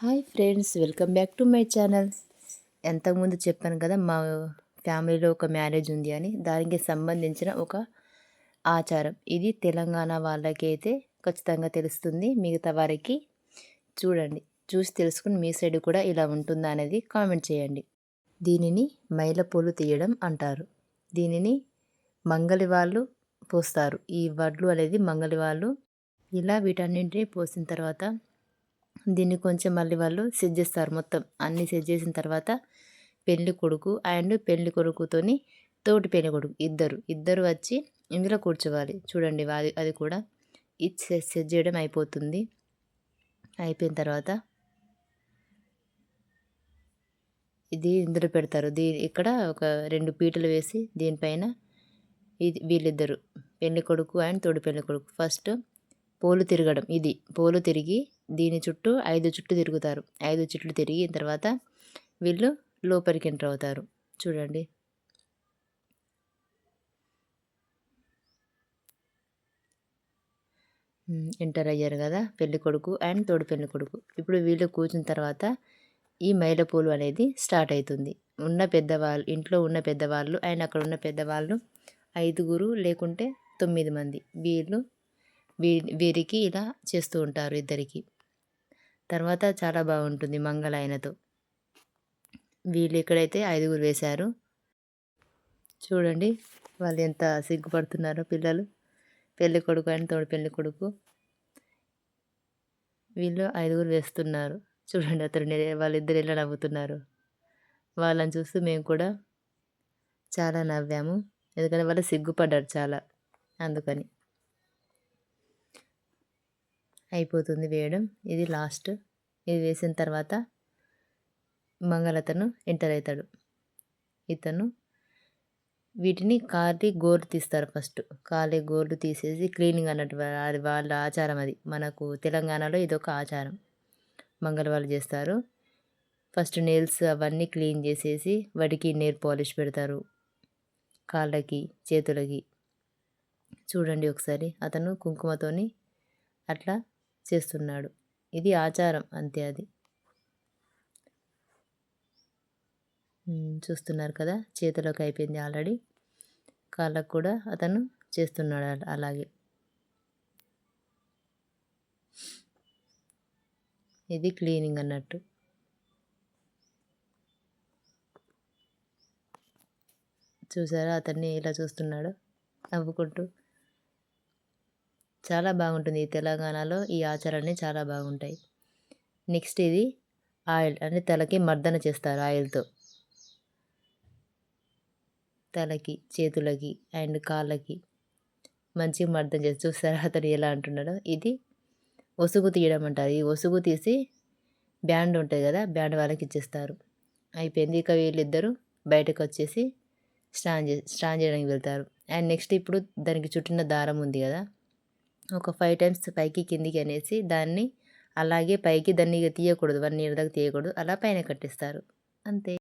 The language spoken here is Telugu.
Hi friends welcome back to my channel. ఎంతకుముందు చెప్పాను కదా మా ఫ్యామిలీలో ఒక మ్యారేజ్ ఉంది అని. దానికి సంబంధించిన ఒక ఆచారం. ఇది తెలంగాణ వాళ్ళకైతే ఖచ్చితంగా తెలుస్తుంది. మిగతా వారికి చూడండి. చూసి తెలుసుకుని మీ సైడ్ కూడా ఇలా ఉంటుందా అనేది కామెంట్ చేయండి. దీనిని మైలపూలు తీయడం అంటారు. దీనిని మంగలి వాళ్ళు పోస్తారు. ఈ వడ్లు అనేది మంగలి వాళ్ళు ఇలా వీటన్నింటినీ పోసిన తర్వాత దీన్ని కొంచెం మళ్ళీ వాళ్ళు సెట్ చేస్తారు మొత్తం. అన్నీ సెట్ చేసిన తర్వాత పెళ్ళి కొడుకు అండ్ పెళ్ళి కొడుకుతోని తోటి పెళ్ళి కొడుకు ఇద్దరు. ఇద్దరు వచ్చి ఇందులో కూర్చోవాలి. చూడండి అది అది కూడా ఇది సెట్ చేయడం అయిపోతుంది. అయిపోయిన తర్వాత ఇది ఇందులో పెడతారు. దీ ఇక్కడ ఒక రెండు పీటలు వేసి దీనిపైన ఇది వీళ్ళిద్దరు. పెళ్ళి కొడుకు అండ్ తోడు పెళ్ళి కొడుకు. ఫస్ట్ పోలు తిరగడం. ఇది పోలు తిరిగి దీని చుట్టూ ఐదు చుట్టూ తిరుగుతారు. ఐదు చుట్లు తిరిగిన తర్వాత వీళ్ళు లోపలికి ఎంటర్ అవుతారు. చూడండి. ఎంటర్ అయ్యారు కదా పెళ్ళి కొడుకు అండ్ తోడు పెళ్ళి కొడుకు. ఇప్పుడు వీళ్ళు కూర్చున్న తర్వాత ఈ మైలపూలు అనేది స్టార్ట్ అవుతుంది. ఉన్న పెద్దవాళ్ళు ఇంట్లో ఉన్న పెద్దవాళ్ళు అండ్ అక్కడ ఉన్న పెద్దవాళ్ళు ఐదుగురు లేకుంటే తొమ్మిది మంది. వీళ్ళు వీ వీరికి ఇలా చేస్తూ ఉంటారు ఇద్దరికి. తర్వాత చాలా బాగుంటుంది మంగళాయనతో. వీళ్ళు ఇక్కడైతే ఐదుగురు వేశారు. చూడండి వాళ్ళు ఎంత సిగ్గుపడుతున్నారో పిల్లలు. పెళ్ళి కొడుకు అని తోడు పెళ్ళి కొడుకు. వీళ్ళు ఐదుగురు వేస్తున్నారు. చూడండి అతను వాళ్ళిద్దరు ఎలా నవ్వుతున్నారు. వాళ్ళని చూస్తూ మేము కూడా చాలా నవ్వాము. ఎందుకంటే వాళ్ళు సిగ్గుపడ్డారు చాలా అందుకని. అయిపోతుంది వేయడం. ఇది లాస్ట్ ఇది వేసిన తర్వాత మంగళతను ఎంటర్ అవుతాడు. ఇతను వీటిని కాలి గోర్లు తీస్తారు ఫస్ట్ కాలి గోర్లు తీసేసి క్లీనింగ్ అన్నట్టు అది వాళ్ళ ఆచారం అది. మనకు తెలంగాణలో ఇదొక ఆచారం. మంగళ చేస్తారు. ఫస్ట్ నెయిల్స్ అవన్నీ క్లీన్ చేసేసి వాటికి నెయిల్ పాలిష్ పెడతారు. కాళ్ళకి చేతులకి. చూడండి ఒకసారి. అతను కుంకుమతోని అట్లా చేస్తున్నాడు. ఇది ఆచారం అంతే అది. చూస్తున్నారు కదా? చేతిలోకి అయిపోయింది ఆల్రెడీ. కాళ్ళకు కూడా అతను చేస్తున్నాడు అలాగే. ఇది క్లీనింగ్ అన్నట్టు. చూసారా? అతన్ని ఇలా చూస్తున్నాడు నవ్వుకుంటూ. చాలా బాగుంటుంది ఈ తెలంగాణలో ఈ ఆచారాన్ని చాలా బాగుంటాయి. నెక్స్ట్ ఇది ఆయిల్ అంటే తలకి మర్దన చేస్తారు ఆయిల్తో. తలకి చేతులకి అండ్ కాళ్ళకి మంచిగా మర్దన చేసి చూస్తారా అతను ఎలా అంటున్నాడో? ఇది ఒసుగు తీయడం అంటారు. ఈ ఒసుగు తీసి బ్యాండ్ ఉంటుంది కదా బ్యాండ్ వాళ్ళకి ఇచ్చేస్తారు. అయిపోయింది. ఇక వీళ్ళిద్దరూ బయటకు వచ్చేసి స్నాన్ చే స్నాన్ చేయడానికి వెళ్తారు. అండ్ నెక్స్ట్ ఇప్పుడు దానికి చుట్టిన దారం ఉంది కదా ఒక ఫైవ్ టైమ్స్ పైకి కిందికి అనేసి దాన్ని అలాగే పైకి దాన్ని తీయకూడదు వన్ ఇయర్ దాకా తీయకూడదు అలా పైన కట్టిస్తారు. అంతే.